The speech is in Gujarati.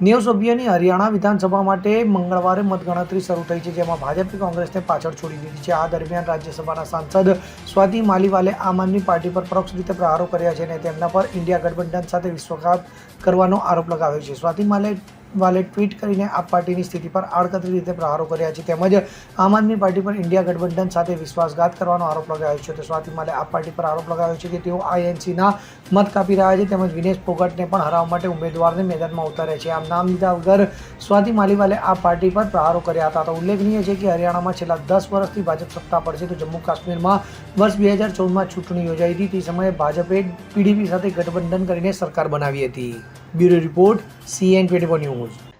નેવું સભ્યની હરિયાણા વિધાનસભા માટે મંગળવારે મતગણતરી શરૂ થઈ છે, જેમાં ભાજપે કોંગ્રેસને પાછળ છોડી દીધી છે. આ દરમિયાન રાજ્યસભાના સાંસદ સ્વાતિ માલીવાલે આમ આદમી પાર્ટી પર પરોક્ષ રીતે પ્રહારો કર્યા છે અને તેમના પર ઇન્ડિયા ગઠબંધન સાથે વિશ્વાસઘાત કરવાનો આરોપ લગાવ્યો છે. સ્વાતિ માલે વાલે ટ્વીટ કરીને આ પાર્ટીની સ્થિતિ પર આડકતરી રીતે પ્રહારો કર્યા છે. તેમજ આમ આદમી પાર્ટી પર ઇન્ડિયા ગઠબંધન સાથે વિશ્વાસઘાત કરવાનો આરોપ લગાવ્યો છે. તો સ્વાતિ માલે આ પાર્ટી પર આરોપ લગાવ્યો છે કે તેઓ આઈએનસીના મત કાપી રહ્યા છે તેમજ વિનેશ ફોગટને પણ હરાવવા માટે ઉમેદવારને મેદાનમાં ઉતાર્યા છે. આમ નામ લીધા વગર સ્વાતિ માલીવાલે આ પાર્ટી પર પ્રહારો કર્યા હતા. તો ઉલ્લેખનીય છે કે હરિયાણામાં છેલ્લા દસ વર્ષથી ભાજપ સત્તા પર છે. તો જમ્મુ કાશ્મીરમાં વર્ષ બે હજાર ચૌદમાં ચૂંટણી યોજાઈ હતી. તે સમયે ભાજપે પીડીપી સાથે ગઠબંધન કરીને સરકાર બનાવી હતી. Bureau report CN twenty news.